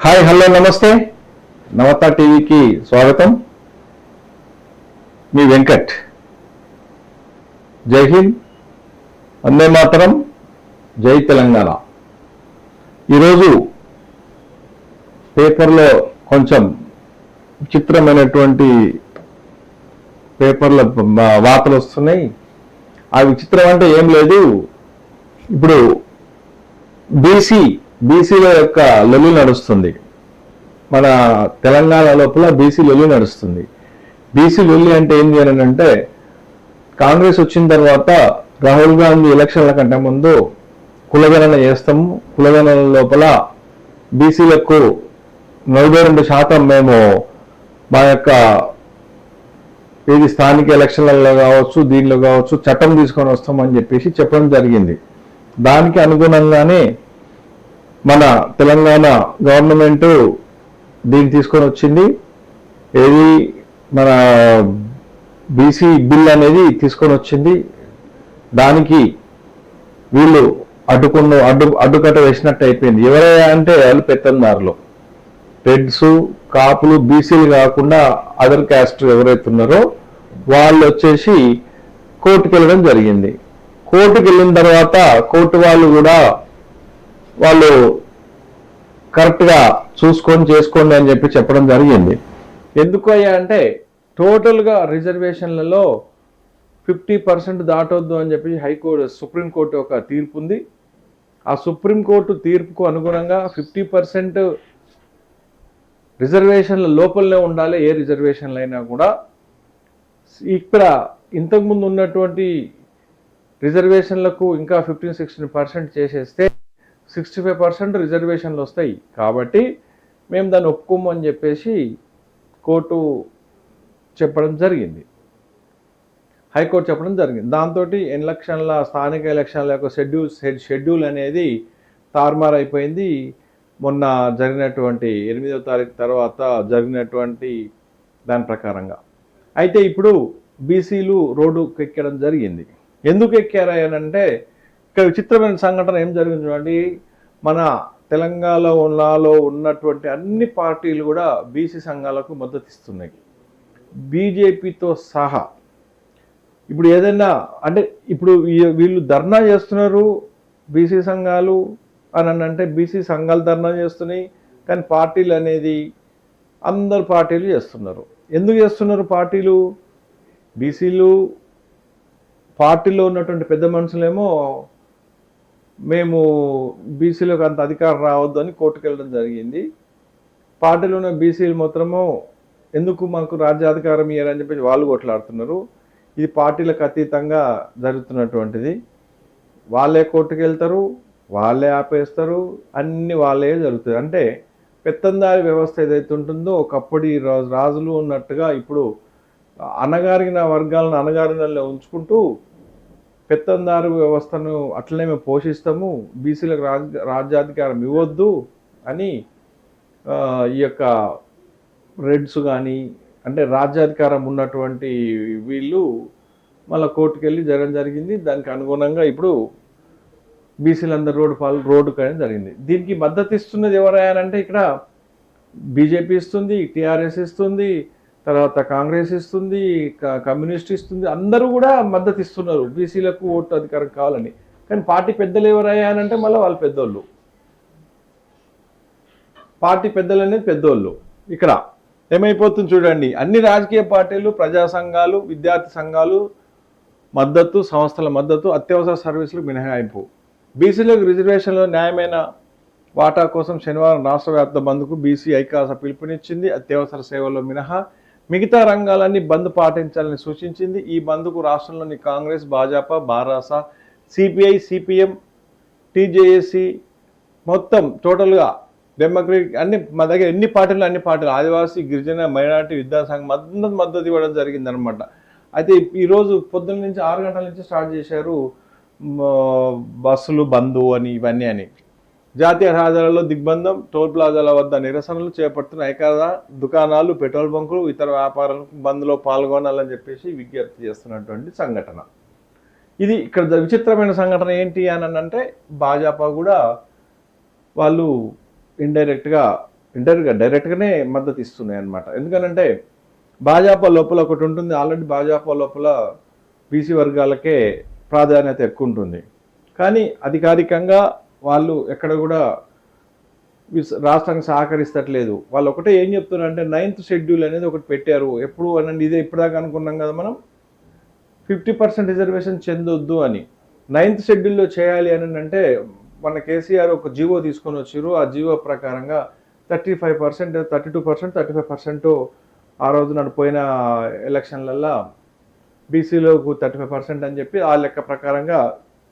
Hi hello నమస్తే. నవత టీవీకి స్వాగతం. మీ వెంకట్. జై హింద్. వందే మాతరం. జై తెలంగాణ. ఈరోజు పేపర్లో కొంచెం విచిత్రమైనటువంటి పేపర్ల వార్తలు వస్తున్నాయి. ఆ విచిత్రం అంటే ఏం లేదు. ఇప్పుడు బీసీ బీసీల యొక్క లొల్లి నడుస్తుంది. మన తెలంగాణ లోపల బీసీ లొల్లి నడుస్తుంది. బీసీ లొల్లి అంటే ఏంది అని అంటే కాంగ్రెస్ వచ్చిన తర్వాత రాహుల్ గాంధీ ఎలక్షన్ల కంటే ముందు కులగణన చేస్తాము. కులగణన లోపల బీసీలకు నలభై రెండు శాతం మేము మా యొక్క ఇది స్థానిక ఎలక్షన్లలో కావచ్చు దీనిలో కావచ్చు చట్టం తీసుకొని వస్తామని చెప్పేసి చెప్పడం జరిగింది. దానికి అనుగుణంగానే మన తెలంగాణ గవర్నమెంట్ దీన్ని తీసుకొని వచ్చింది. ఏది మన బీసీ బిల్ అనేది తీసుకొని వచ్చింది. దానికి వీళ్ళు అడ్డుకున్న అడ్డు అడ్డుకట్ట వేసినట్టు అయిపోయింది. ఎవరయ్యా అంటే వాళ్ళు పెత్తందారులు. రెడ్స్ కాపులు బీసీలు కాకుండా అదర్ క్యాస్ట్ ఎవరైతే ఉన్నారో వాళ్ళు వచ్చేసి కోర్టుకు వెళ్ళడం జరిగింది. కోర్టుకు వెళ్ళిన తర్వాత కోర్టు వాళ్ళు కూడా వాళ్ళు కరెక్ట్గా చూసుకొని చేసుకోండి అని చెప్పి చెప్పడం జరిగింది. ఎందుకు అయ్యా అంటే టోటల్గా రిజర్వేషన్లలో ఫిఫ్టీ పర్సెంట్ దాటొద్దు అని చెప్పి హైకోర్టు సుప్రీంకోర్టు ఒక తీర్పు ఉంది. ఆ సుప్రీంకోర్టు తీర్పుకు అనుగుణంగా ఫిఫ్టీ పర్సెంట్ రిజర్వేషన్ల లోపలనే ఉండాలి ఏ రిజర్వేషన్లు అయినా కూడా. ఇక్కడ ఇంతకుముందు ఉన్నటువంటి రిజర్వేషన్లకు ఇంకా ఫిఫ్టీన్ సిక్స్టీన్ పర్సెంట్ చేసేస్తే సిక్స్టీ ఫైవ్ పర్సెంట్ రిజర్వేషన్లు వస్తాయి కాబట్టి మేము దాన్ని ఒప్పుకోమని అని చెప్పేసి కోర్టు చెప్పడం జరిగింది. హైకోర్టు చెప్పడం జరిగింది. దాంతో ఎలక్షన్ల స్థానిక ఎలక్షన్ల యొక్క షెడ్యూల్ షెడ్యూల్ అనేది తారుమారు అయిపోయింది మొన్న జరిగినటువంటి ఎనిమిదవ తారీఖు తర్వాత జరిగినటువంటి దాని ప్రకారంగా. అయితే ఇప్పుడు బీసీలు రోడ్డు ఎక్కడం జరిగింది. ఎందుకు ఎక్కారా అని అంటే ఇక్కడ విచిత్రమైన సంఘటన ఏం జరిగింది చూడండి. మన తెలంగాణలో ఉన్నటువంటి అన్ని పార్టీలు కూడా బీసీ సంఘాలకు మద్దతు ఇస్తున్నాయి. బీజేపీతో సహా. ఇప్పుడు ఏదైనా అంటే ఇప్పుడు వీళ్ళు ధర్నా చేస్తున్నారు బీసీ సంఘాలు అని అని అంటే బీసీ సంఘాలు ధర్నా చేస్తున్నాయి. కానీ పార్టీలు అనేది అందరు పార్టీలు చేస్తున్నారు. ఎందుకు చేస్తున్నారు పార్టీలు? బీసీలు పార్టీలో ఉన్నటువంటి పెద్ద మనుషులేమో మేము బీసీలకు అంత అధికారం రావద్దు అని కోర్టుకు వెళ్ళడం జరిగింది. పార్టీలో ఉన్న బీసీలు మాత్రము ఎందుకు మాకు రాజ్యాధికారం ఇయ్యారని చెప్పేసి వాళ్ళు కొట్లాడుతున్నారు. ఇది పార్టీలకు అతీతంగా జరుగుతున్నటువంటిది. వాళ్ళే కోర్టుకు వెళ్తారు వాళ్ళే ఆపేస్తారు అన్ని వాళ్ళే జరుగుతుంది అంటే పెత్తందారి వ్యవస్థ ఏదైతే ఉంటుందో ఒకప్పటి రాజు- రాజులు ఉన్నట్టుగా ఇప్పుడు అనగారిన వర్గాలను అనగారినలో ఉంచుకుంటూ పెత్తందారు వ్యవస్థను అట్లనే మేము పోషిస్తాము బీసీలకు రాజ్ రాజ్యాధికారం ఇవ్వద్దు అని ఈ యొక్క రెడ్స్ కానీ అంటే రాజ్యాధికారం ఉన్నటువంటి వీళ్ళు మళ్ళీ కోర్టుకు వెళ్ళి జరగడం జరిగింది. దానికి అనుగుణంగా ఇప్పుడు బీసీలందరూ రోడ్డు పాలు రోడ్డు కానీ జరిగింది. దీనికి మద్దతు ఇస్తున్నది ఎవరైనా ఇక్కడ బీజేపీ ఇస్తుంది టీఆర్ఎస్ ఇస్తుంది తర్వాత కాంగ్రెస్ ఇస్తుంది కమ్యూనిస్ట్ ఇస్తుంది అందరూ కూడా మద్దతు ఇస్తున్నారు. బీసీలకు ఓటు అధికారం కావాలని. కానీ పార్టీ పెద్దలు ఎవరయ్యా అని అంటే మళ్ళీ వాళ్ళు పెద్దోళ్ళు. పార్టీ పెద్దలు అనేది పెద్దోళ్ళు. ఇక్కడ ఏమైపోతుంది చూడండి. అన్ని రాజకీయ పార్టీలు ప్రజా సంఘాలు విద్యార్థి సంఘాలు మద్దతు సంస్థల మద్దతు అత్యవసర సర్వీసులు మినహాయింపు. బీసీలకు రిజర్వేషన్లో న్యాయమైన వాటా కోసం శనివారం రాష్ట్ర వ్యాప్త బంద్కు బీసీ ఐకాస పిలుపునిచ్చింది. అత్యవసర సేవల్లో మినహా మిగతా రంగాలన్నీ బంద్ పాటించాలని సూచించింది. ఈ బంద్కు రాష్ట్రంలోని Congress Bhajapa Barasa CPI CPM TJAC మొత్తం టోటల్గా డెమోక్రటిక్ అన్ని మా దగ్గర ఎన్ని పార్టీలు అన్ని పార్టీలు ఆదివాసీ గిరిజన మైనార్టీ విద్యాసంఘం మద్దతు మద్దతు ఇవ్వడం జరిగింది అనమాట అయితే ఈరోజు పొద్దున్న నుంచి ఆరు గంటల నుంచి స్టార్ట్ చేశారు బస్సులు బంధు అని ఇవన్నీ అని. జాతీయ రహదారులలో దిగ్బంధం టోల్ ప్లాజాల వద్ద నిరసనలు చేపడుతున్న ఐకాద దుకాణాలు పెట్రోల్ బంకులు ఇతర వ్యాపారాలకు బంద్లో పాల్గొనాలని చెప్పేసి విజ్ఞప్తి చేస్తున్నటువంటి సంఘటన. ఇది ఇక్కడ విచిత్రమైన సంఘటన ఏంటి అని అంటే భాజపా కూడా వాళ్ళు ఇండైరెక్ట్గా ఇండైరెక్ట్గా డైరెక్ట్గానే మద్దతు ఇస్తున్నాయి అన్నమాట. ఎందుకనంటే భాజపా లోపల ఒకటి ఉంటుంది ఆల్రెడీ భాజపా లోపల బీసీ వర్గాలకే ప్రాధాన్యత ఎక్కువ ఉంటుంది. కానీ అధికారికంగా వాళ్ళు ఎక్కడ కూడా రాష్ట్రానికి సహకరిస్తట్లేదు. వాళ్ళు ఒకటే ఏం చెప్తున్నారు అంటే నైన్త్ షెడ్యూల్ అనేది ఒకటి పెట్టారు. ఎప్పుడు అనండి ఇదే ఇప్పటిదాకా అనుకున్నాం కదా మనం? ఫిఫ్టీ పర్సెంట్ రిజర్వేషన్ చెందొద్దు అని. నైన్త్ షెడ్యూల్లో చేయాలి అని అంటే మన కేసీఆర్ ఒక జీవో తీసుకొని వచ్చారు ఆ జీవో ప్రకారంగా thirty five percent thirty two percent thirty five percent ఆ రోజు నడిపోయిన ఎలక్షన్లల్లో బీసీలోకి థర్టీ ఫైవ్ పర్సెంట్ అని చెప్పి ఆ లెక్క ప్రకారంగా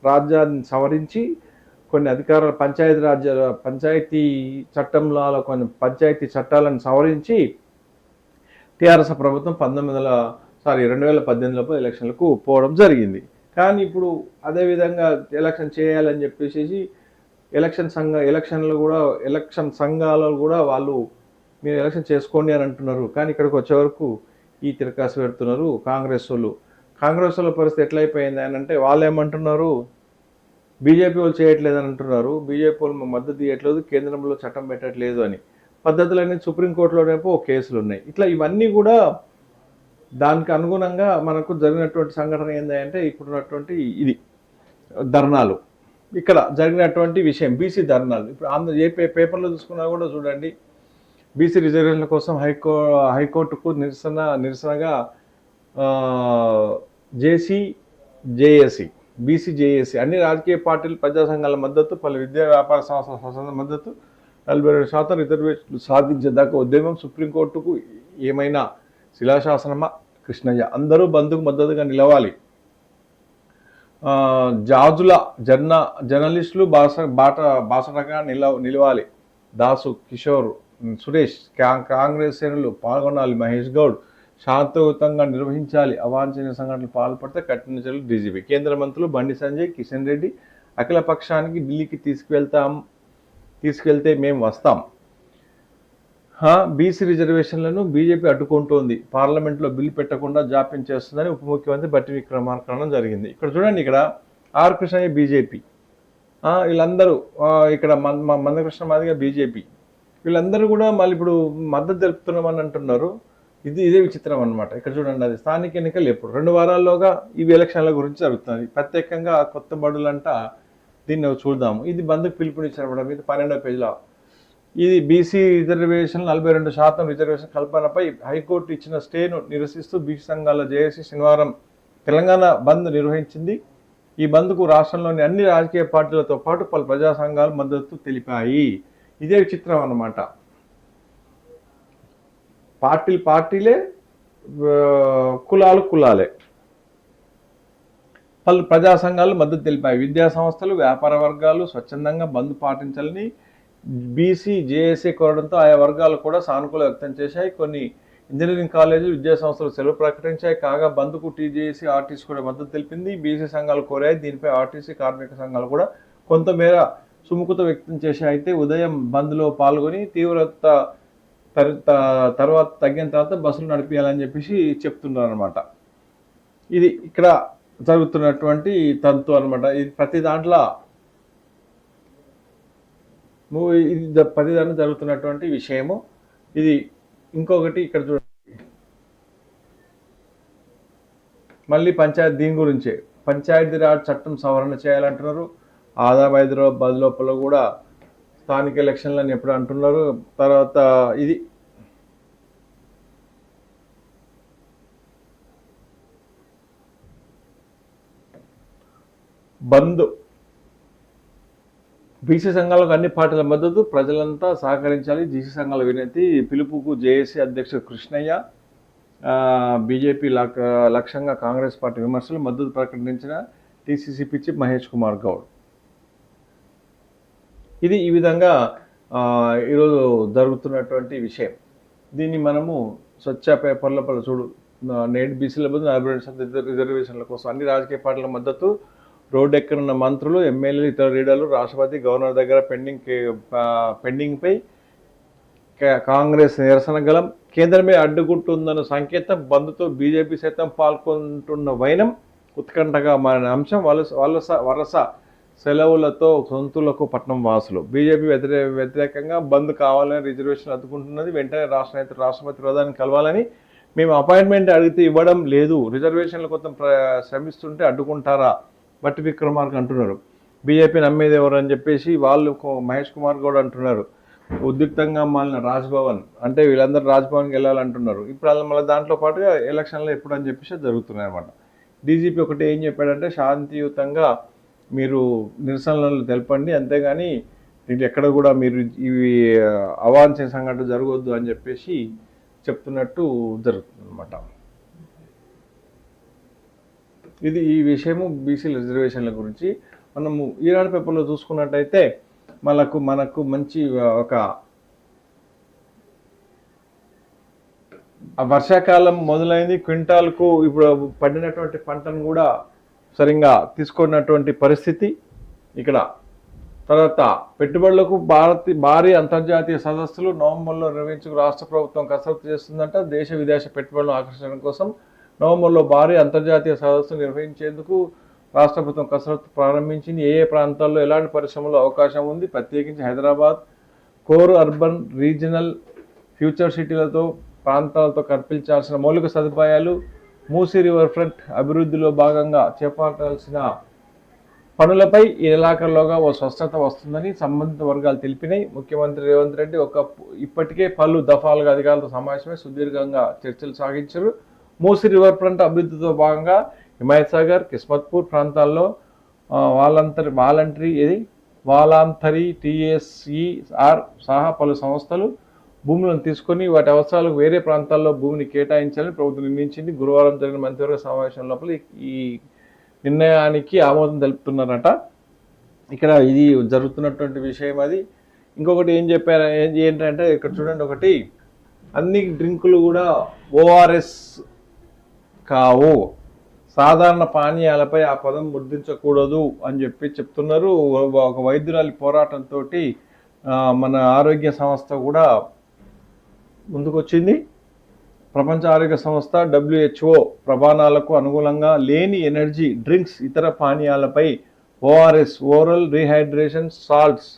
రాజ్యాన్ని సవరించి కొన్ని అధికారులు పంచాయతీ రాజ్య పంచాయతీ చట్టంలో కొన్ని పంచాయతీ చట్టాలను సవరించి టీఆర్ఎస్ ప్రభుత్వం పంతొమ్మిది వందల సారీ రెండు వేల పద్దెనిమిదిలో ఎలక్షన్లకు పోవడం జరిగింది. కానీ ఇప్పుడు అదేవిధంగా ఎలక్షన్ చేయాలని చెప్పేసి ఎలక్షన్ సంఘ ఎలక్షన్లు కూడా ఎలక్షన్ సంఘాలు కూడా వాళ్ళు మీరు ఎలక్షన్ చేసుకోండి అని అంటున్నారు. కానీ ఇక్కడికి వచ్చే వరకు ఈ తిరకాసు పెడుతున్నారు కాంగ్రెస్ వాళ్ళు. కాంగ్రెస్ వాళ్ళ పరిస్థితి ఎట్లయిపోయింది అని అంటే వాళ్ళు ఏమంటున్నారు బీజేపీ వాళ్ళు చేయట్లేదు అని అంటున్నారు. బీజేపీ వాళ్ళు మద్దతు ఇవ్వట్లేదు కేంద్రంలో చట్టం పెట్టట్లేదు అని. పద్ధతులన్నీ సుప్రీంకోర్టులోనేపో కేసులు ఉన్నాయి. ఇట్లా ఇవన్నీ కూడా దానికి అనుగుణంగా మనకు జరిగినటువంటి సంఘటన ఏంటంటే ఇప్పుడున్నటువంటి ఇది ధర్నాలు. ఇక్కడ జరిగినటువంటి విషయం బీసీ ధర్నాలు. ఇప్పుడు ఆంధ్ర ఏ పేపర్లో చూసుకున్నా కూడా చూడండి. బీసీ రిజర్వేషన్ల కోసం హైకో హైకోర్టుకు నిరసన నిరసనగా జేసీ జేఏసీ బీసీజేఏసీ అన్ని రాజకీయ పార్టీలు ప్రజా సంఘాల మద్దతు పలు విద్యా వ్యాపార సంస్థల సంస్థల మద్దతు నలభై రెండు శాతం రిజర్వేషన్లు సాధించేదాకా ఉద్యమం సుప్రీంకోర్టుకు ఏమైనా శిలాశాసనమా? కృష్ణయ్య అందరూ బంధుకు మద్దతుగా నిలవాలి. జాజుల జర్న జర్నలిస్టులు బాస బాట బాసటగా నిల నిలవాలి. దాసు కిషోర్ సురేష్ కా- కాంగ్రెస్ శ్రేణులు పాల్గొనాలి. మహేష్ గౌడ్ శాంతియుతంగా నిర్వహించాలి. అవాంఛనీయ సంఘటనలు పాల్పడితే కఠిన చర్యలు డీజీపీ. కేంద్ర మంత్రులు బండి సంజయ్ కిషన్ రెడ్డి అఖిల పక్షానికి ఢిల్లీకి తీసుకువెళ్తాం. తీసుకెళ్తే మేము వస్తాం. బీసీ రిజర్వేషన్లను బీజేపీ అడ్డుకుంటోంది. పార్లమెంట్లో బిల్లు పెట్టకుండా జాప్యం చేస్తుందని ఉప ముఖ్యమంత్రి బట్టి విక్రమార్కరణం జరిగింది. ఇక్కడ చూడండి ఇక్కడ ఆర్ కృష్ణయ్య బీజేపీ. వీళ్ళందరూ ఇక్కడ మన మ- మందకృష్ణ మాదిగా బీజేపీ. వీళ్ళందరూ కూడా మళ్ళీ ఇప్పుడు మద్దతు తెలుపుతున్నామని అంటున్నారు. ఇది ఇదే విచిత్రం అనమాట ఇక్కడ చూడండి అది స్థానిక ఎన్నికలు ఎప్పుడు? రెండు వారాల్లోగా ఇవి ఎలక్షన్ల గురించి జరుగుతుంది ప్రత్యేకంగా కొత్త బడులంట దీన్ని చూద్దాము. ఇది బంధుకు పిలుపునిచ్చిన ఇది పన్నెండో పేజీలో. ఇది బీసీ రిజర్వేషన్ నలభై రెండు శాతం రిజర్వేషన్ కల్పనపై హైకోర్టు ఇచ్చిన స్టేను నిరసిస్తూ బీసీ సంఘాల జేఏసీ శనివారం తెలంగాణ బంద్ నిర్వహించింది. ఈ బంద్కు రాష్ట్రంలోని అన్ని రాజకీయ పార్టీలతో పాటు పలు ప్రజా సంఘాలు మద్దతు తెలిపాయి. ఇదే చిత్రం అన్నమాట. పార్టీలు పార్టీలే కులాలు కులాలే. పలు ప్రజా సంఘాలు మద్దతు తెలిపాయి. విద్యా సంస్థలు వ్యాపార వర్గాలు స్వచ్ఛందంగా బంద్ పాటించాలని బీసీ జేఏసీ కోరడంతో ఆయా వర్గాలు కూడా సానుకూల వ్యక్తం చేశాయి. కొన్ని ఇంజనీరింగ్ కాలేజీలు విద్యా సంస్థలు సెలవు ప్రకటించాయి. కాగా బంద్కు టీజేఏసీ ఆర్టీసీ కూడా మద్దతు తెలిపింది. బీసీ సంఘాలు కోరాయి. దీనిపై ఆర్టీసీ కార్మిక సంఘాలు కూడా కొంతమేర సుముఖత వ్యక్తం చేశాయి. అయితే ఉదయం బంద్లో పాల్గొని తీవ్రత తర్వాత తగ్గిన తర్వాత బస్సులు నడిపించాలని చెప్పేసి చెప్తున్నారు అనమాట ఇది ఇక్కడ జరుగుతున్నటువంటి తంతు అనమాట ఇది ప్రతి దాంట్లో నువ్వు ఇది ప్రతి దాంట్లో జరుగుతున్నటువంటి విషయము. ఇది ఇంకొకటి ఇక్కడ చూడండి మళ్ళీ పంచాయతీ దీని గురించే. పంచాయతీరాజ్ చట్టం సవరణ చేయాలంటున్నారు. ఆదాబ్ హైదరాబాద్ లోపల కూడా స్థానిక ఎలక్షన్లు అని ఎప్పుడు అంటున్నారు. తర్వాత ఇది బంద్. బీసీ సంఘాలకు అన్ని పార్టీల మద్దతు ప్రజలంతా సహకరించాలి. జీసీ సంఘాల వినతి పిలుపుకు జేఏసీ అధ్యక్షుడు కృష్ణయ్య బీజేపీ లక్ లక్ష్యంగా కాంగ్రెస్ పార్టీ విమర్శలు మద్దతు ప్రకటించిన టీసీసీ పిచ్చి మహేష్ కుమార్ గౌడ్. ఇది ఈ విధంగా ఈరోజు జరుగుతున్నటువంటి విషయం. దీన్ని మనము స్వచ్ఛ పేపర్ల పలు చూడు నేటి బీసీల బదులు నలభై రెండు శాతం రిజర్వేషన్ల కోసం అన్ని రాజకీయ పార్టీల మద్దతు రోడ్డు ఎక్కనున్న మంత్రులు ఎమ్మెల్యేలు ఇతర లీడర్లు రాష్ట్రపతి గవర్నర్ దగ్గర పెండింగ్ పెండింగ్పై కాంగ్రెస్ నిరసన గలం కేంద్రమే అడ్డుకుంటుందన్న సంకేతం బంద్తో బీజేపీ సైతం పాల్గొంటున్న వైనం ఉత్కంఠగా మారిన అంశం వలస వలస వరస సెలవులతో సొంతులకు పట్నం వాసులు. బీజేపీ వ్యతిరే వ్యతిరేకంగా బంద్ కావాలని రిజర్వేషన్ అద్దుకుంటున్నది వెంటనే రాష్ట్ర నేత రాష్ట్రపతి ప్రధాని కలవాలని మేము అపాయింట్మెంట్ అడిగితే ఇవ్వడం లేదు. రిజర్వేషన్లు కొంత ప్ర- శ్రమిస్తుంటే అడ్డుకుంటారా? బట్టి విక్రమార్క అంటున్నారు. బీజేపీ నమ్మేది ఎవరు అని చెప్పేసి వాళ్ళు మహేష్ కుమార్ గౌడ్ అంటున్నారు. ఉద్రిక్తంగా మాలిన రాజ్భవన్ అంటే వీళ్ళందరూ రాజ్భవన్కి వెళ్ళాలంటున్నారు. ఇప్పుడు వాళ్ళ మళ్ళీ దాంట్లో పాటుగా ఎలక్షన్లు ఎప్పుడు అని చెప్పేసి జరుగుతున్నాయి అనమాట డీజీపీ ఒకటి ఏం చెప్పాడంటే శాంతియుతంగా మీరు నిరసనలు తెలపండి. అంతేగాని దీంట్లో ఎక్కడ కూడా మీరు ఇవి అవాంఛనీయ సంఘటన జరగవద్దు అని చెప్పేసి చెప్తున్నట్టు జరుగుతుంది అనమాట ఇది ఈ విషయము బీసీ రిజర్వేషన్ల గురించి. మనము ఈనాడు పేపర్లో చూసుకున్నట్టయితే మనకు మనకు మంచి ఒక వర్షాకాలం మొదలైంది. క్వింటాల్కు ఇప్పుడు పడినటువంటి పంటను కూడా సరిగ్గా తీసుకున్నటువంటి పరిస్థితి. ఇక్కడ తర్వాత పెట్టుబడులకు భారత్ భారీ అంతర్జాతీయ సదస్సులు నవంబర్లో నిర్వహించుకు రాష్ట్ర ప్రభుత్వం కసరత్తు చేస్తుందంట. దేశ విదేశ పెట్టుబడులను ఆకర్షించడం కోసం నవంబర్లో భారీ అంతర్జాతీయ సదస్సు నిర్వహించేందుకు రాష్ట్ర ప్రభుత్వం కసరత్తు ప్రారంభించింది. ఏ ఏ ప్రాంతాల్లో ఎలాంటి పరిశ్రమలు అవకాశం ఉంది? ప్రత్యేకించి Hyderabad core urban regional future సిటీలతో ప్రాంతాలతో కల్పించాల్సిన మౌలిక సదుపాయాలు మూసీ రివర్ ఫ్రంట్ అభివృద్ధిలో భాగంగా చేపట్టాల్సిన పనులపై ఈ నెలాఖరులోగా ఓ స్పష్టత వస్తుందని సంబంధిత వర్గాలు తెలిపినాయి. ముఖ్యమంత్రి రేవంత్ రెడ్డి ఒక ఇప్పటికే పలు దఫాలుగా అధికారులతో సమావేశమై సుదీర్ఘంగా చర్చలు సాగించారు. మూసీ రివర్ ఫ్రంట్ అభివృద్ధితో భాగంగా హిమాయత్ సాగర్ కిస్మత్పూర్ ప్రాంతాల్లో ఆ, వాలంతరి వాలంటరీ ఇది వాలాంతరి టిఎస్ఈఆర్ సహా పలు సంస్థలు భూములను తీసుకొని వాటి అవసరాలకు వేరే ప్రాంతాల్లో భూమిని కేటాయించాలని ప్రభుత్వం నిర్ణయించింది. గురువారం జరిగిన మంత్రివర్గ సమావేశం లోపల ఈ- నిర్ణయానికి ఆమోదం తెలుపుతున్నారట. ఇక్కడ ఇది జరుగుతున్నటువంటి విషయం అది. ఇంకొకటి ఏం చెప్పారు? ఏం- ఏంటంటే ఇక్కడ చూడండి ఒకటి. అన్ని డ్రింకులు కూడా ఓఆర్ఎస్ కావు. సాధారణ పానీయాలపై ఆ పదం ముద్రించకూడదు అని చెప్పి చెప్తున్నారు. ఒక వైద్యురాలి పోరాటంతో మన ఆరోగ్య సంస్థ కూడా ముందుకొచ్చింది. ప్రపంచ ఆరోగ్య సంస్థ డబ్ల్యూహెచ్ఓ ప్రమాణాలకు అనుగుణంగా లేని ఎనర్జీ డ్రింక్స్ ఇతర పానీయాలపై ఓఆర్ఎస్ ఓరల్ రీహైడ్రేషన్ సాల్ట్స్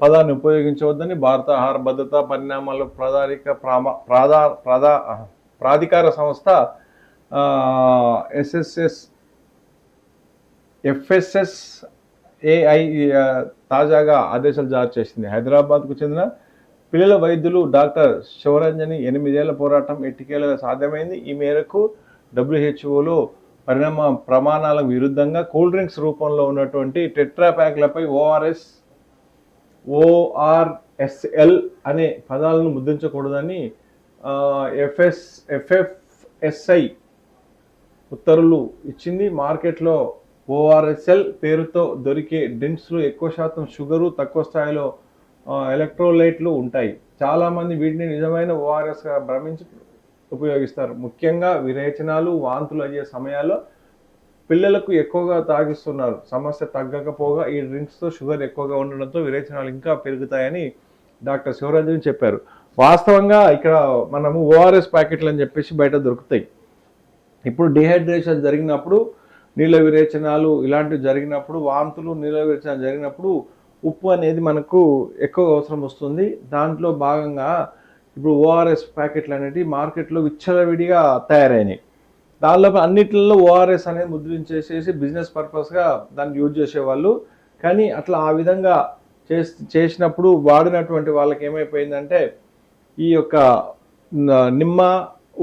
పదాన్ని ఉపయోగించవద్దని భారత ఆహార భద్రతా పరిణామాల ప్రాధానిక ప్రామా ప్రాధా ప్రాధా ప్రాధికార సంస్థ ఎస్ఎస్ఎస్ ఎఫ్ఎస్ఎస్ ఏఐ తాజాగా ఆదేశాలు జారీ చేసింది. హైదరాబాద్కు చెందిన పిల్లల వైద్యులు డాక్టర్ శివరంజని ఎనిమిదేళ్ళ పోరాటం ఎట్టికేలుగా సాధ్యమైంది? ఈ మేరకు డబ్ల్యూహెచ్ఓలో పరిణామ ప్రమాణాలకు విరుద్ధంగా కూల్ డ్రింక్స్ రూపంలో ఉన్నటువంటి టెట్రా ప్యాక్లపై ఓఆర్ఎస్ ఓఆర్ఎస్ఎల్ అనే పదాలను ముద్రించకూడదని ఎఫ్ఎస్ ఎఫ్ఎఫ్ఎస్ఐ ఉత్తర్వులు ఇచ్చింది. మార్కెట్లో ఓఆర్ఎస్ఎల్ పేరుతో దొరికే డ్రింక్స్లో ఎక్కువ శాతం షుగరు తక్కువ స్థాయిలో ఎలక్ట్రోలైట్లు ఉంటాయి. చాలామంది వీటిని నిజమైన ఓఆర్ఎస్గా భ్రమించి ఉపయోగిస్తారు. ముఖ్యంగా విరేచనాలు వాంతులు అయ్యే సమయాల్లో పిల్లలకు ఎక్కువగా తాగిస్తున్నారు. సమస్య తగ్గకపోగా ఈ డ్రింక్స్తో షుగర్ ఎక్కువగా ఉండడంతో విరేచనాలు ఇంకా పెరుగుతాయని డాక్టర్ శివరాజన్ చెప్పారు. వాస్తవంగా ఇక్కడ మనము ఓఆర్ఎస్ ప్యాకెట్లు అని చెప్పేసి బయట దొరుకుతాయి. ఇప్పుడు డిహైడ్రేషన్ జరిగినప్పుడు నీళ్ళ విరేచనాలు ఇలాంటివి జరిగినప్పుడు వాంతులు నీళ్ళ విరేచనాలు జరిగినప్పుడు ఉప్పు అనేది మనకు ఎక్కువ అవసరం వస్తుంది. దాంట్లో భాగంగా ఇప్పుడు ఓఆర్ఎస్ ప్యాకెట్లు అనేవి మార్కెట్లో విచ్చలవిడిగా తయారైనాయి. దానిలో అన్నిటిలో ఓఆర్ఎస్ అనేది ముద్రించేసేసి బిజినెస్ పర్పస్గా దాన్ని యూజ్ చేసేవాళ్ళు. కానీ అట్లా ఆ విధంగా చేసినప్పుడు వాడినటువంటి వాళ్ళకి ఏమైపోయిందంటే ఈ యొక్క నిమ్మ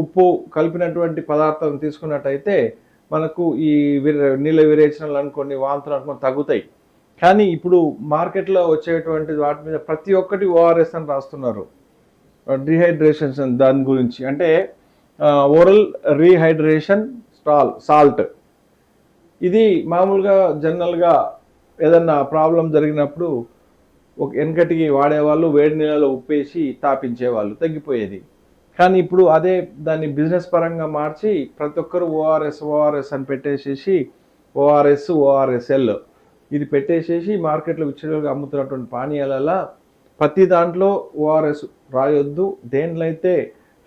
ఉప్పు కలిపినటువంటి పదార్థం తీసుకున్నట్టయితే మనకు ఈ విర నీళ్ళ విరేచనలు అనుకోండి వాంతులు అనుకోని తగ్గుతాయి. కానీ ఇప్పుడు మార్కెట్లో వచ్చేటువంటి వాటి మీద ప్రతి ఒక్కటి ఓఆర్ఎస్ అని రాస్తున్నారు. డిహైడ్రేషన్స్ దాని గురించి. అంటే ఓరల్ రీహైడ్రేషన్ స్టాల్ సాల్ట్ ఇది మామూలుగా జనరల్గా ఏదన్నా ప్రాబ్లం జరిగినప్పుడు ఒక వెనకటికి వాడేవాళ్ళు వేడి నీళ్ళలో ఉప్పేసి తాపించేవాళ్ళు తగ్గిపోయేది. కానీ ఇప్పుడు అదే దాన్ని బిజినెస్ పరంగా మార్చి ప్రతి ఒక్కరు ఓఆర్ఎస్ ఓఆర్ఎస్ అని పెట్టేసేసి ఓఆర్ఎస్ ఓఆర్ఎస్ఎల్. ఇది పెట్టేసేసి మార్కెట్లో విచ్చలుగా అమ్ముతున్నటువంటి పానీయాలలో ప్రతి దాంట్లో ఓఆర్ఎస్ రాయొద్దు. దేంట్లో అయితే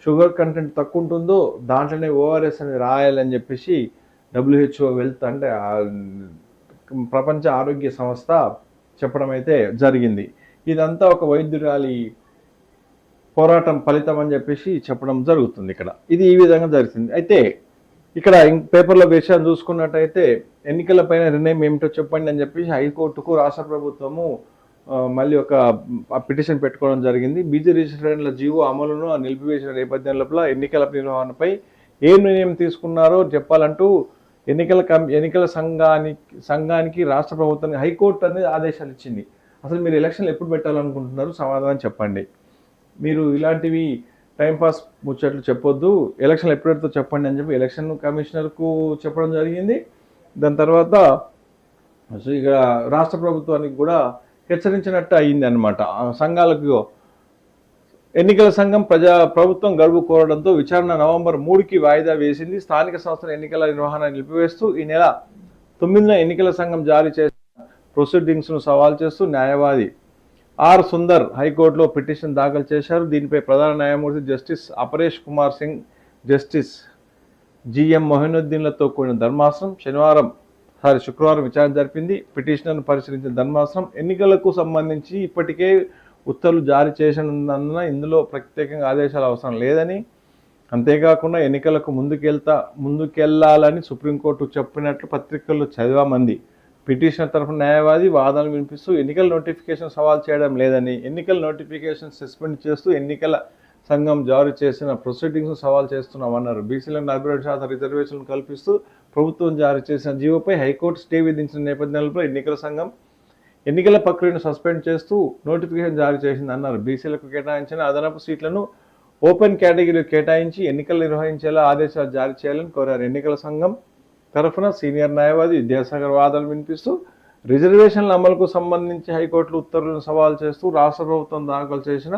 షుగర్ కంటెంట్ తక్కువ ఉంటుందో దాంట్లోనే ఓఆర్ఎస్ అని రాయాలని చెప్పేసి డబ్ల్యూహెచ్ఓ వెల్త్ అంటే ప్రపంచ ఆరోగ్య సంస్థ చెప్పడం అయితే జరిగింది. ఇదంతా ఒక వైద్యురాలి పోరాటం ఫలితం అని చెప్పేసి చెప్పడం జరుగుతుంది ఇక్కడ. ఇది ఈ విధంగా జరుగుతుంది. అయితే ఇక్కడ పేపర్లో విషయాన్ని చూసుకున్నట్టయితే ఎన్నికలపైన నిర్ణయం ఏమిటో చెప్పండి అని చెప్పేసి హైకోర్టుకు రాష్ట్ర ప్రభుత్వము మళ్ళీ ఒక పిటిషన్ పెట్టుకోవడం జరిగింది. బీజీ రిజిస్ట్రేషన్ల జీవో అమలును నిలిపివేసిన నేపథ్యం లోపల ఎన్నికల నిర్వహణపై ఏ నిర్ణయం తీసుకున్నారో చెప్పాలంటూ ఎన్నికల కం ఎన్నికల సంఘానికి సంఘానికి రాష్ట్ర ప్రభుత్వానికి హైకోర్టు అనేది ఆదేశాలు ఇచ్చింది. అసలు మీరు ఎలక్షన్లు ఎప్పుడు పెట్టాలనుకుంటున్నారు? సమాధానం చెప్పండి. మీరు ఇలాంటివి టైంపాస్ ముచ్చట్లు చెప్పొద్దు. ఎలక్షన్లు ఎప్పుడు చెప్పండి అని చెప్పి ఎలక్షన్ కమిషనర్కు చెప్పడం జరిగింది. దాని తర్వాత సో ఇక రాష్ట్ర ప్రభుత్వానికి కూడా హెచ్చరించినట్టు అయింది అనమాట సంఘాలకు ఎన్నికల సంఘం ప్రజా ప్రభుత్వం గడువు కోరడంతో విచారణ నవంబర్ మూడుకి వాయిదా వేసింది. స్థానిక సంస్థల ఎన్నికల నిర్వహణ నిలిపివేస్తూ ఈ నెల తొమ్మిదిన ఎన్నికల సంఘం జారీ చేసిన ప్రొసీడింగ్స్ను సవాల్ చేస్తూ న్యాయవాది ఆర్ సుందర్ హైకోర్టులో పిటిషన్ దాఖలు చేశారు. దీనిపై ప్రధాన న్యాయమూర్తి justice Aparesh Kumar Singh justice G M మొహినుద్దీన్లతో కూడిన ధర్మాసనం శనివారం సారీ శుక్రవారం విచారణ జరిపింది. పిటిషనర్ను పరిశీలించిన ధర్మాసనం ఎన్నికలకు సంబంధించి ఇప్పటికే ఉత్తర్వులు జారీ చేసినందున ఇందులో ప్రత్యేకంగా ఆదేశాలు అవసరం లేదని అంతేకాకుండా ఎన్నికలకు ముందుకెళ్తా ముందుకెళ్ళాలని సుప్రీంకోర్టు చెప్పినట్లు పత్రికల్లో చదివామంది. పిటిషనర్ తరఫున న్యాయవాది వాదనలు వినిపిస్తూ ఎన్నికల నోటిఫికేషన్ సవాల్ చేయడం లేదని ఎన్నికల నోటిఫికేషన్ సస్పెండ్ చేస్తూ ఎన్నికల సంఘం జారీ చేసిన ప్రొసీడింగ్స్ సవాల్ చేస్తున్నామన్నారు. బీసీలకు నలభై రెండు శాతం రిజర్వేషన్లు కల్పిస్తూ ప్రభుత్వం జారీ చేసిన జీవోపై హైకోర్టు స్టే విధించిన నేపథ్యంలో ఎన్నికల సంఘం ఎన్నికల ప్రక్రియను సస్పెండ్ చేస్తూ నోటిఫికేషన్ జారీ చేసింది అన్నారు బీసీలకు కేటాయించిన అదనపు సీట్లను ఓపెన్ కేటగిరీ కేటాయించి ఎన్నికలు నిర్వహించేలా ఆదేశాలు జారీ చేయాలని కోరారు. ఎన్నికల సంఘం తరఫున సీనియర్ న్యాయవాది విద్యాసాగర్ వాదనలు వినిపిస్తూ రిజర్వేషన్ల అమలుకు సంబంధించి హైకోర్టులు ఉత్తర్వులను సవాల్ చేస్తూ రాష్ట్ర ప్రభుత్వం దాఖలు చేసిన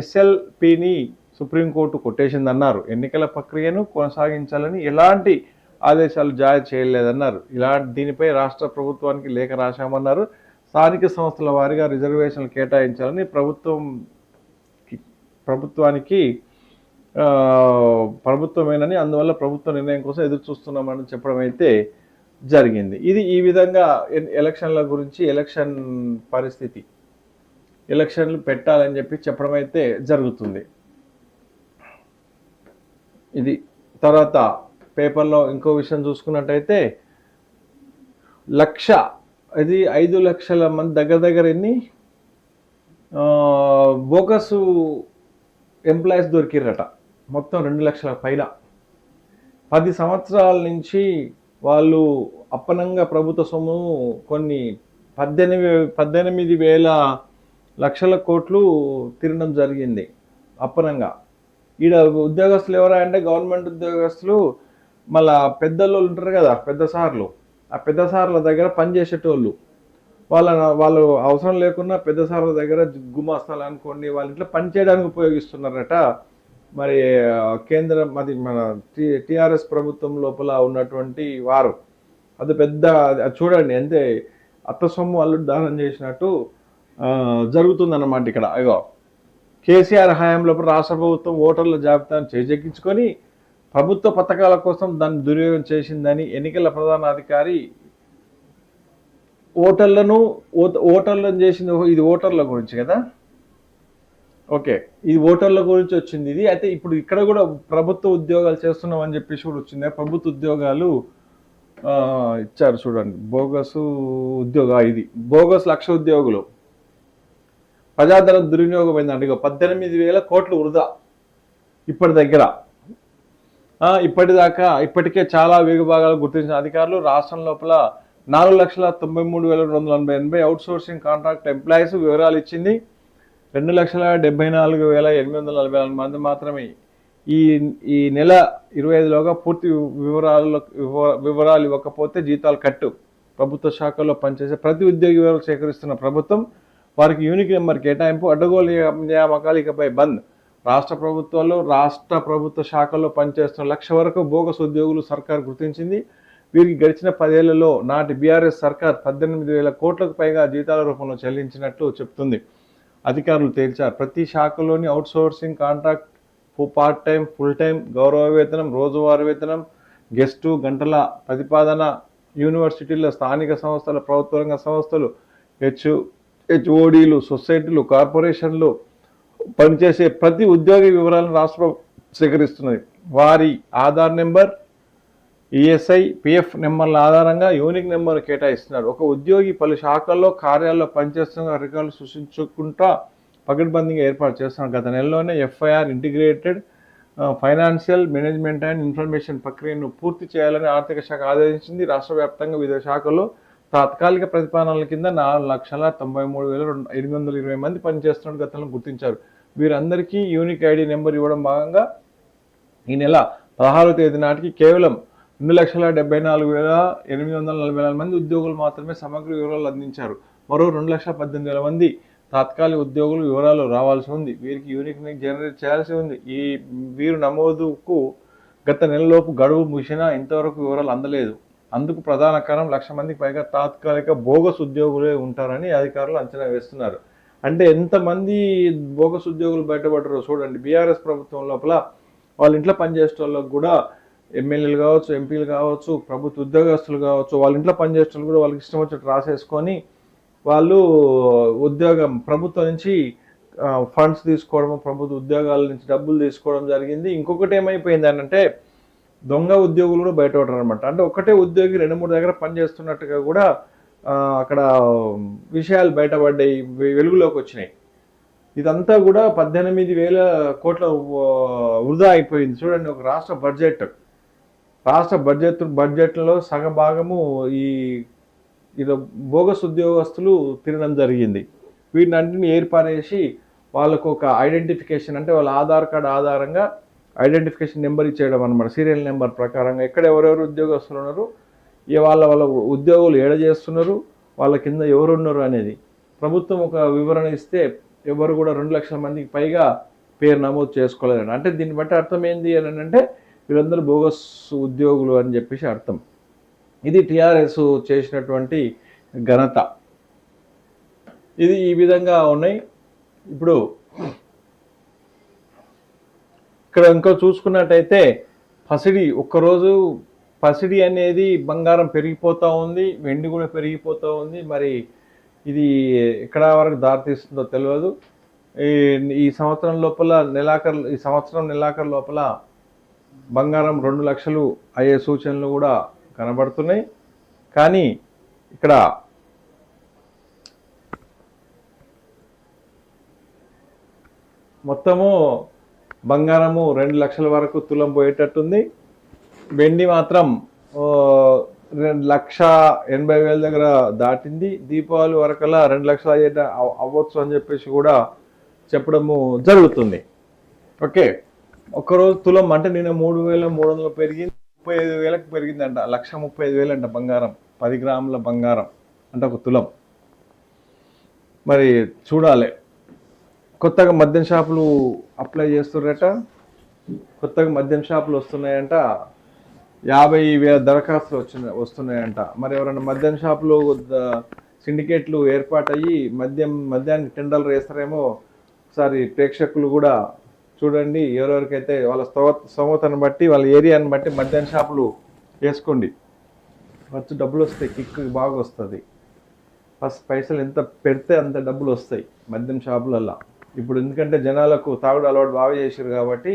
ఎస్ఎల్పిని సుప్రీంకోర్టు కొట్టేసిందన్నారు. ఎన్నికల ప్రక్రియను కొనసాగించాలని ఎలాంటి ఆదేశాలు జారీ చేయలేదన్నారు. ఇలా దీనిపై రాష్ట్ర ప్రభుత్వానికి లేఖ రాశామన్నారు. స్థానిక సంస్థల వారీగా రిజర్వేషన్లు కేటాయించాలని ప్రభుత్వం ప్రభుత్వానికి ప్రభుత్వమేనని అందువల్ల ప్రభుత్వ నిర్ణయం కోసం ఎదురు చూస్తున్నామని చెప్పడం అయితే జరిగింది. ఇది ఈ విధంగా ఎలక్షన్ల గురించి ఎలక్షన్ పరిస్థితి ఎలక్షన్లు పెట్టాలని చెప్పి చెప్పడం అయితే జరుగుతుంది. ఇది తర్వాత పేపర్లో ఇంకో విషయం చూసుకున్నట్టయితే లక్ష ఇది ఐదు లక్షల మంది దగ్గర దగ్గర ఎన్ని? బోకసు ఎంప్లాయీస్ దొరికిరట మొత్తం రెండు లక్షల పైన పది సంవత్సరాల నుంచి వాళ్ళు అప్పనంగా ప్రభుత్వ సొమ్ము కొన్ని పద్దెనిమిది పద్దెనిమిది వేల లక్షల కోట్లు తిరగడం జరిగింది అప్పనంగా. ఈడ ఉద్యోగస్తులు ఎవరా అంటే గవర్నమెంట్ ఉద్యోగస్తులు మళ్ళా పెద్దలు ఉంటారు కదా పెద్ద సార్లు. ఆ పెద్ద సార్ల దగ్గర పనిచేసేటోళ్ళు వాళ్ళ వాళ్ళు అవసరం లేకుండా పెద్ద సార్ల దగ్గర గుమాస్తాలు అనుకోండి వాళ్ళ ఇంట్లో పనిచేయడానికి ఉపయోగిస్తున్నారట. మరి కేంద్ర కేంద్రం అది మన టి టిఆర్ఎస్ ప్రభుత్వం లోపల ఉన్నటువంటి వారు అది పెద్ద అది చూడండి అంతే అత్త సొమ్ము అల్లుడు దానం చేసినట్టు జరుగుతుందన్నమాట ఇక్కడ. అయ్యో కేసీఆర్ హయాంలో రాష్ట్ర ప్రభుత్వం ఓటర్ల జాబితాను చేజెక్కించుకొని ప్రభుత్వ పథకాల కోసం దాన్ని దుర్యోగం చేసిందని ఎన్నికల ప్రధాన అధికారి ఓటర్లను ఓటర్లను చేసింది ఓ- ఇది ఓటర్ల గురించి కదా? ఓకే. ఇది ఓటర్ల గురించి వచ్చింది ఇది. అయితే ఇప్పుడు ఇక్కడ కూడా ప్రభుత్వ ఉద్యోగాలు చేస్తున్నాం అని చెప్పేసి కూడా వచ్చింది. ప్రభుత్వ ఉద్యోగాలు ఇచ్చారు చూడండి. బోగస్ ఉద్యోగ ఇది. బోగస్ లక్ష ఉద్యోగులు. ప్రజాధనం దుర్వినియోగం అయిందండి ఇక పద్దెనిమిది వేల కోట్లు వృధా ఇప్పటి దగ్గర. ఇప్పటిదాకా ఇప్పటికే చాలా విభాగాలు గుర్తించిన అధికారులు రాష్ట్రం లోపల నాలుగు లక్షల తొంభై మూడు వేల రెండు వందల ఎనభై ఎనభై అవుట్సోర్సింగ్ కాంట్రాక్ట్ ఎంప్లాయీస్ వివరాలు ఇచ్చింది. రెండు లక్షల డెబ్బై నాలుగు వేల ఎనిమిది వందల నలభై నాలుగు మంది మాత్రమే ఈ ఈ నెల ఇరవై ఐదులోగా పూర్తి వివరాలు వివరాలు ఇవ్వకపోతే జీతాలు కట్టు. ప్రభుత్వ శాఖల్లో పనిచేసే ప్రతి ఉద్యోగి వివరాలు సేకరిస్తున్న ప్రభుత్వం వారికి యూనిక్ నెంబర్ కేటాయింపు అడ్డగోలు నియామకాలు ఇకపై బంద్. రాష్ట్ర ప్రభుత్వాలు రాష్ట్ర ప్రభుత్వ శాఖల్లో పనిచేస్తున్న లక్ష వరకు బోగస్ ఉద్యోగులు సర్కార్ గుర్తించింది. వీరికి గడిచిన పదేళ్ళలో నాటి బీఆర్ఎస్ సర్కార్ పద్దెనిమిది వేల కోట్లకు పైగా జీతాల రూపంలో చెల్లించినట్లు చెప్తుంది. అధికారులు తేల్చారు. ప్రతి శాఖలోని outsourcing contract part time full time గౌరవ వేతనం రోజువారీ వేతనం గెస్టు గంటల ప్రతిపాదన యూనివర్సిటీల స్థానిక సంస్థల ప్రభుత్వ రంగ సంస్థలు హెచ్ హెచ్ఓడీలు సొసైటీలు కార్పొరేషన్లు పనిచేసే ప్రతి ఉద్యోగి వివరాలను రాష్ట్ర సేకరిస్తున్నది. వారి ఆధార్ నెంబర్ ఈఎస్ఐ పిఎఫ్ నెంబర్ల ఆధారంగా యూనిక్ నెంబర్ కేటాయిస్తున్నారు. ఒక ఉద్యోగి పలు శాఖల్లో కార్యాల్లో పనిచేస్తున్న రికార్డులు సృష్టించుకుంటా పకడ్బందీగా ఏర్పాటు చేస్తున్నారు. గత నెలలోనే F I R integrated financial management and information ప్రక్రియను పూర్తి చేయాలని ఆర్థిక శాఖ ఆదేశించింది. రాష్ట్ర వ్యాప్తంగా వివిధ శాఖల్లో తాత్కాలిక ప్రతిపాదనల కింద నాలుగు లక్షల తొంభై మూడు వేల రెండు ఎనిమిది వందల ఇరవై మంది పనిచేస్తున్నట్టు గతంలో గుర్తించారు. వీరందరికీ యూనిక్ ఐడి నెంబర్ ఇవ్వడం భాగంగా ఈ నెల పదహారో తేదీ నాటికి కేవలం రెండు లక్షల డెబ్బై నాలుగు వేల ఎనిమిది వందల నలభై నాలుగు మంది ఉద్యోగులు మాత్రమే సమగ్ర వివరాలు అందించారు. మరో రెండు లక్షల పద్దెనిమిది వేల మంది తాత్కాలిక ఉద్యోగులు వివరాలు రావాల్సి ఉంది. వీరికి యూనిక్ జనరేట్ చేయాల్సి ఉంది. ఈ వీరు నమోదుకు గత నెలలోపు గడువు ముగిసినా ఇంతవరకు వివరాలు అందలేదు. అందుకు ప్రధాన కారణం లక్ష మందికి పైగా తాత్కాలిక బోగస్ ఉద్యోగులే ఉంటారని అధికారులు అంచనా వేస్తున్నారు. అంటే ఎంతమంది బోగస్ ఉద్యోగులు బయటపడరో చూడండి. బీఆర్ఎస్ ప్రభుత్వం లోపల వాళ్ళ ఇంట్లో పనిచేసే వాళ్ళకు కూడా ఎమ్మెల్యేలు కావచ్చు ఎంపీలు కావచ్చు ప్రభుత్వ ఉద్యోగస్తులు కావచ్చు వాళ్ళ ఇంట్లో పనిచేసే కూడా వాళ్ళకి ఇష్టం వచ్చినట్టు రాసేసుకొని వాళ్ళు ఉద్యోగం ప్రభుత్వం నుంచి ఫండ్స్ తీసుకోవడం ప్రభుత్వ ఉద్యోగాల నుంచి డబ్బులు తీసుకోవడం జరిగింది. ఇంకొకటి ఏమైపోయింది అంటే దొంగ ఉద్యోగులు కూడా బయటపడరు అనమాట అంటే ఒకటే ఉద్యోగి రెండు మూడు దగ్గర పనిచేస్తున్నట్టుగా కూడా అక్కడ విషయాలు బయటపడ్డాయి వెలుగులోకి వచ్చినాయి. ఇదంతా కూడా పద్దెనిమిది వేల కోట్ల వృధా అయిపోయింది. చూడండి ఒక రాష్ట్ర బడ్జెట్. రాష్ట్ర బడ్జెట్ బడ్జెట్లో సగ భాగము ఈ ఇది బోగస్ ఉద్యోగస్తులు తినడం జరిగింది. వీటిని అన్నింటిని ఏర్పారేసి వాళ్ళకు ఒక ఐడెంటిఫికేషన్ అంటే వాళ్ళ ఆధార్ కార్డు ఆధారంగా ఐడెంటిఫికేషన్ నెంబర్ ఇచ్చేయడం అనమాట సీరియల్ నెంబర్ ప్రకారంగా. ఎక్కడ ఎవరెవరు ఉద్యోగస్తులు ఉన్నారు వాళ్ళ వాళ్ళ ఉద్యోగులు ఏడ చేస్తున్నారు వాళ్ళ కింద ఎవరున్నారు అనేది. ప్రభుత్వం ఒక వివరణ ఇస్తే ఎవరు కూడా రెండు లక్షల మందికి పైగా పేరు నమోదు చేసుకోలేదండి. అంటే దీన్ని బట్టి అర్థం ఏంది అని అంటే వీళ్ళందరూ బోగస్ ఉద్యోగులు అని చెప్పేసి అర్థం. ఇది టిఆర్ఎస్ చేసినటువంటి ఘనత. ఇది ఈ విధంగా ఉన్నాయి. ఇప్పుడు ఇక్కడ ఇంకా చూసుకున్నట్టయితే పసిడి ఒక్కరోజు పసిడి అనేది బంగారం పెరిగిపోతూ ఉంది వెండి కూడా పెరిగిపోతూ ఉంది. మరి ఇది ఎక్కడ వరకు దారితీస్తుందో తెలియదు. ఈ ఈ సంవత్సరం లోపల నెలాఖరు ఈ సంవత్సరం నెలాఖరు లోపల బంగారం రెండు లక్షలు అయ్యే సూచనలు కూడా కనబడుతున్నాయి. కానీ ఇక్కడ మొత్తము బంగారము రెండు లక్షల వరకు తులం పోయేటట్టుంది. వెండి మాత్రం రెండు లక్ష ఎనభై వేల దగ్గర దాటింది. దీపావళి వరకల్లా రెండు లక్షలు అయ్యేట అవ్వచ్చు అని చెప్పేసి కూడా చెప్పడము జరుగుతుంది. ఓకే. ఒక్కరోజు తులం అంటే నిన్న మూడు వేల మూడు వందలు పెరిగింది ముప్పై ఐదు వేలకు పెరిగిందంట. లక్ష ముప్పై ఐదు వేలు అంట బంగారం. పది గ్రాముల బంగారం అంటే ఒక తులం. మరి చూడాలి. కొత్తగా మద్యం షాపులు అప్లై చేస్తుర్రట. కొత్తగా మద్యం షాపులు వస్తున్నాయంట. యాభై వేల దరఖాస్తులు వచ్చిన వస్తున్నాయంట. మరి ఎవరైనా మద్యం షాపులు సిండికేట్లు ఏర్పాటయ్యి మద్యం మద్యానికి టెండర్లు వేస్తారేమో ఒకసారి ప్రేక్షకులు కూడా చూడండి ఎవరెవరికైతే వాళ్ళ స్తవ స్తోమతను బట్టి వాళ్ళ ఏరియాని బట్టి మద్యం షాపులు వేసుకోండి. ఖర్చు డబ్బులు వస్తాయి కిక్ బాగా వస్తుంది. ఫస్ట్ పైసలు ఎంత పెడితే అంత డబ్బులు వస్తాయి మద్యం షాపులల్లో. ఇప్పుడు ఎందుకంటే జనాలకు తాగుడు అలవాటు బాగా చేసారు కాబట్టి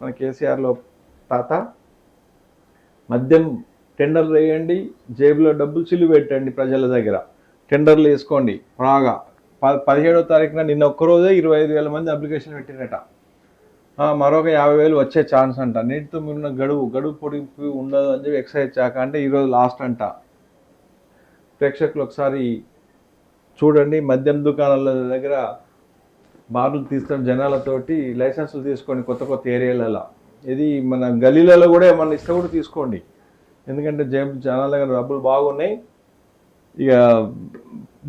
మన కేసీఆర్లో తాత మద్యం టెండర్లు వేయండి జేబులో డబ్బులు చిల్లు పెట్టండి ప్రజల దగ్గర. టెండర్లు వేసుకోండి బాగా ప పదిహేడో తారీఖున నిన్న ఒక్కరోజే ఇరవై ఐదు వేల మంది అప్లికేషన్ పెట్టినట మరొక యాభై వేలు వచ్చే ఛాన్స్ అంట. నేటితో మీరున్న గడువు గడువు పొడిపి ఉండదు అని చెప్పి ఎక్సైజ్ చాక అంటే ఈరోజు లాస్ట్ అంట. ప్రేక్షకులు ఒకసారి చూడండి. మద్యం దుకాణాల దగ్గర బార్లు తీస్తున్న జనాలతోటి లైసెన్సులు తీసుకోండి కొత్త కొత్త ఏరియాలలో. ఇది మన గలీలలో కూడా ఏమన్నా ఇష్టం కూడా తీసుకోండి. ఎందుకంటే జేబు జనాల దగ్గర డబ్బులు బాగున్నాయి. ఇక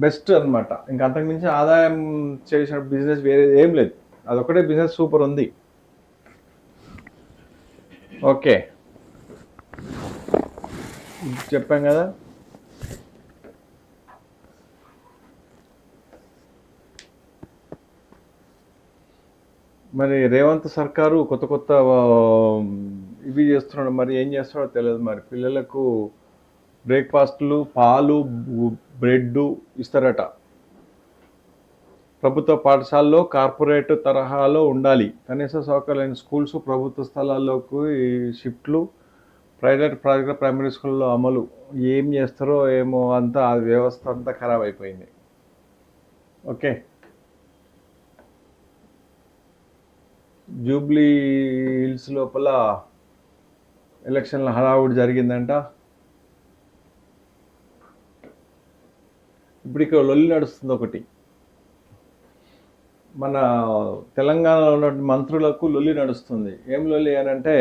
బెస్ట్ అన్నమాట. ఇంకా అంతకుమించి ఆదాయం చేసిన బిజినెస్ వేరే ఏం లేదు. అదొకటే బిజినెస్ సూపర్ ఉంది. ఓకే. చెప్పాం కదా? మరి రేవంత్ సర్కారు కొత్త కొత్త ఇవి చేస్తున్నాడు. మరి ఏం చేస్తున్నాడో తెలియదు మరి. పిల్లలకు బ్రేక్ఫాస్ట్లు పాలు బ్రెడ్ ఇస్తారట. ప్రభుత్వ పాఠశాలలో కార్పొరేట్ తరహాలో ఉండాలి. కనీస సౌకర్యాలైన స్కూల్స్ ప్రభుత్వ స్థలాల్లోకి షిఫ్ట్లు ప్రైవేట్ ప్రాజెక్ట్ ప్రైమరీ స్కూల్లో అమలు. ఏం చేస్తారో ఏమో అంతా ఆ వ్యవస్థ అంతా ఖరాబ్ అయిపోయింది. ఓకే. జూబ్లీ హిల్స్ లోపల ఎలక్షన్ల హడావుడి జరిగిందంట. ఇప్పుడు ఇక్కడ లొల్లి నడుస్తుంది ఒకటి. మన తెలంగాణలో ఉన్న మంత్రులకు లొల్లి నడుస్తుంది. ఏం లొల్లి అని అంటే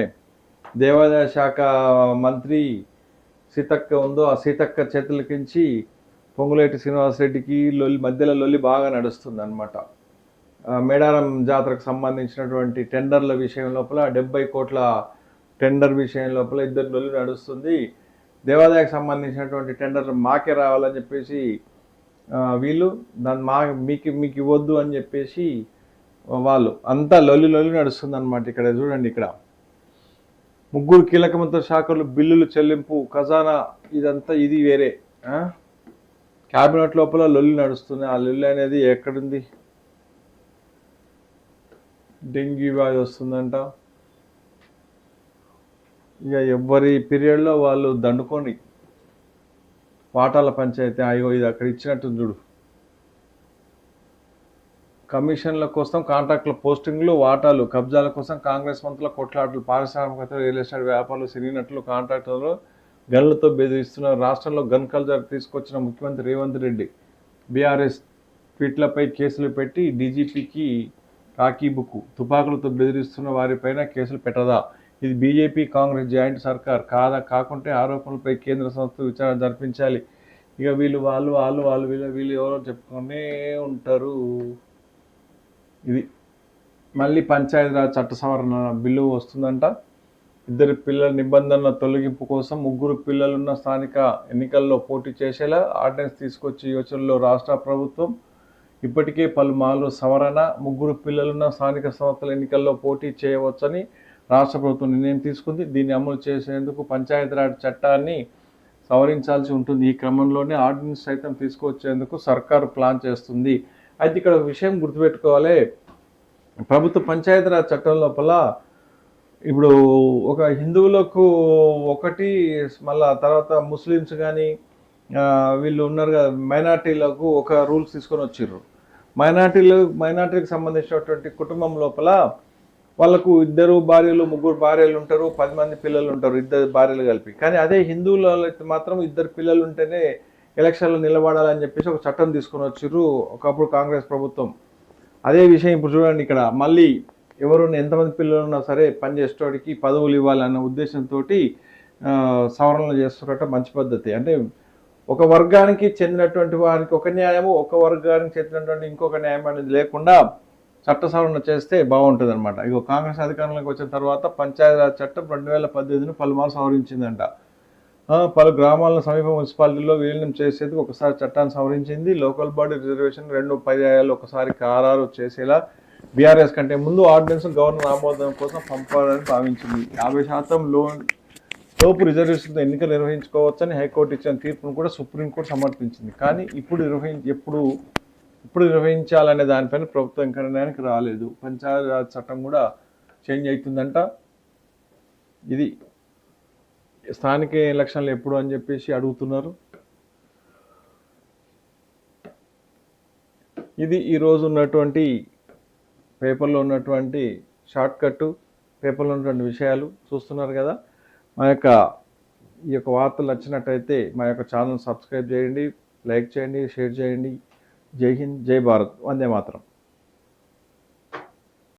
దేవాదాయ శాఖ మంత్రి సీతక్క ఉందో ఆ సీతక్క చేతులకించి పొంగులేటి శ్రీనివాసరెడ్డికి లొల్లి మధ్యలో లొల్లి బాగా నడుస్తుంది అనమాట మేడారం జాతరకు సంబంధించినటువంటి టెండర్ల విషయం లోపల డెబ్బై కోట్ల టెండర్ విషయం లోపల ఇద్దరు లొల్లి నడుస్తుంది. దేవాదాయకు సంబంధించినటువంటి టెండర్ మాకే రావాలని చెప్పేసి వీళ్ళు దాన్ని మా మీకు మీకు ఇవ్వద్దు అని చెప్పేసి వాళ్ళు అంతా లొల్లి లొల్లి నడుస్తుంది అనమాట ఇక్కడ. చూడండి ఇక్కడ. ముగ్గురు కీలకమంత్ర శాఖలు బిల్లులు చెల్లింపు ఖజానా ఇదంతా ఇది వేరే. క్యాబినెట్ లోపల లొల్లి నడుస్తుంది ఆ లొల్లి అనేది ఎక్కడుంది? డెంగ్యూ వ్యాధి వస్తుందంట. ఇక ఎవరి పీరియడ్లో వాళ్ళు దండుకొని వాటాల పంచాయతీ అయ్యో ఇది అక్కడ ఇచ్చినట్టు చూడు. కమిషన్ల కోసం కాంట్రాక్టుల పోస్టింగ్లు వాటాలు కబ్జాల కోసం కాంగ్రెస్ మంత్రుల కొట్లాటలు పారిశ్రామికత రియల్ ఎస్టేట్ వ్యాపారులు సినీనట్లు కాంట్రాక్టర్లు గన్లతో బెదిరిస్తున్న రాష్ట్రంలో గన్ కల్చర్ తీసుకొచ్చిన ముఖ్యమంత్రి రేవంత్ రెడ్డి బీఆర్ఎస్ ట్వీట్లపై కేసులు పెట్టి డీజీపీకి రాఖీ బుక్ తుపాకులతో బెదిరిస్తున్న వారిపైన కేసులు పెట్టదా? ఇది బీజేపీ కాంగ్రెస్ జాయింట్ సర్కార్ కాదా కాకుంటే ఆరోపణలపై కేంద్ర సంస్థ విచారణ జరిపించాలి. ఇక వీళ్ళు వాళ్ళు వాళ్ళు వాళ్ళు వీళ్ళు వీళ్ళు ఎవరో చెప్పుకునే ఉంటారు. ఇది మళ్ళీ పంచాయతీరాజ్ చట్ట సవరణ బిల్లు వస్తుందంట. ఇద్దరు పిల్లల నిబంధనల తొలగింపు కోసం ముగ్గురు పిల్లలున్న స్థానిక ఎన్నికల్లో పోటీ చేసేలా ఆర్డినెన్స్ తీసుకొచ్చే యోచనలో రాష్ట్ర ప్రభుత్వం ఇప్పటికే పలుమార్లు సవరణ ముగ్గురు పిల్లలున్న స్థానిక సంస్థల ఎన్నికల్లో పోటీ చేయవచ్చని రాష్ట్ర ప్రభుత్వం నిర్ణయం తీసుకుంది. దీన్ని అమలు చేసేందుకు పంచాయతీరాజ్ చట్టాన్ని సవరించాల్సి ఉంటుంది. ఈ క్రమంలోనే ఆర్డినెన్స్ సైతం తీసుకొచ్చేందుకు సర్కారు ప్లాన్ చేస్తుంది. అయితే ఇక్కడ ఒక విషయం గుర్తుపెట్టుకోవాలి. ప్రభుత్వ పంచాయతీరాజ్ చట్టం లోపల ఇప్పుడు ఒక హిందువులకు ఒకటి మళ్ళా తర్వాత ముస్లిమ్స్ కానీ వీళ్ళు ఉన్నారు కదా మైనార్టీలకు ఒక రూల్స్ తీసుకొని వచ్చిర్రు. మైనార్టీలు మైనార్టీకి సంబంధించినటువంటి కుటుంబం లోపల వాళ్ళకు ఇద్దరు భార్యలు ముగ్గురు భార్యలు ఉంటారు పది మంది పిల్లలు ఉంటారు ఇద్దరు భార్యలు కలిపి. కానీ అదే హిందువులలో అయితే మాత్రం ఇద్దరు పిల్లలు ఉంటేనే ఎలక్షన్లో నిలబడాలని చెప్పేసి ఒక చట్టం తీసుకొని వచ్చారు ఒకప్పుడు కాంగ్రెస్ ప్రభుత్వం. అదే విషయం ఇప్పుడు చూడండి ఇక్కడ. మళ్ళీ ఎవరు ఎంతమంది పిల్లలు ఉన్నా సరే పనిచేసేటోడికి పదవులు ఇవ్వాలన్న ఉద్దేశంతో సవరణలు చేస్తున్నట్ట మంచి పద్ధతి. అంటే ఒక వర్గానికి చెందినటువంటి వారికి ఒక న్యాయము ఒక వర్గానికి చెందినటువంటి ఇంకొక న్యాయం అనేది లేకుండా చట్ట సవరణ చేస్తే బాగుంటుంది అనమాట ఇక కాంగ్రెస్ అధికారంలోకి వచ్చిన తర్వాత పంచాయతీరాజ్ చట్టం రెండు వేల పద్దెనిమిదిని పలుమార్లు సవరించిందంట. పలు గ్రామాల సమీప మున్సిపాలిటీల్లో విలీనం చేసేందుకు ఒకసారి చట్టాన్ని సవరించింది. లోకల్ బాడీ రిజర్వేషన్ రెండు పర్యాయాలు ఒకసారి ఖరారు చేసేలా బీఆర్ఎస్ కంటే ముందు ఆర్డినెన్స్ గవర్నర్ ఆమోదం కోసం పంపాలని భావించింది. యాభై శాతం లోన్ లోపు రిజర్వేషన్తో ఎన్నికలు నిర్వహించుకోవచ్చని హైకోర్టు ఇచ్చిన తీర్పును కూడా సుప్రీంకోర్టు సమర్పించింది. కానీ ఇప్పుడు నిర్వహించి ఎప్పుడు ఇప్పుడు నిర్వహించాలనే దానిపైన ప్రభుత్వం ఇంకా నిర్ణయానికి రాలేదు. పంచాయతీరాజ్ చట్టం కూడా చేంజ్ అవుతుందంట. ఇది స్థానిక ఎలక్షన్లు ఎప్పుడు అని చెప్పేసి అడుగుతున్నారు. ఇది ఈరోజు ఉన్నటువంటి పేపర్లో ఉన్నటువంటి షార్ట్ కట్ పేపర్లో ఉన్నటువంటి విషయాలు చూస్తున్నారు కదా. మా యొక్క ఈ యొక్క వార్తలు నచ్చినట్టయితే మా యొక్క ఛానల్ సబ్స్క్రైబ్ చేయండి లైక్ చేయండి షేర్ చేయండి. జై హింద్ జై భారత్ వందే మాత్రం.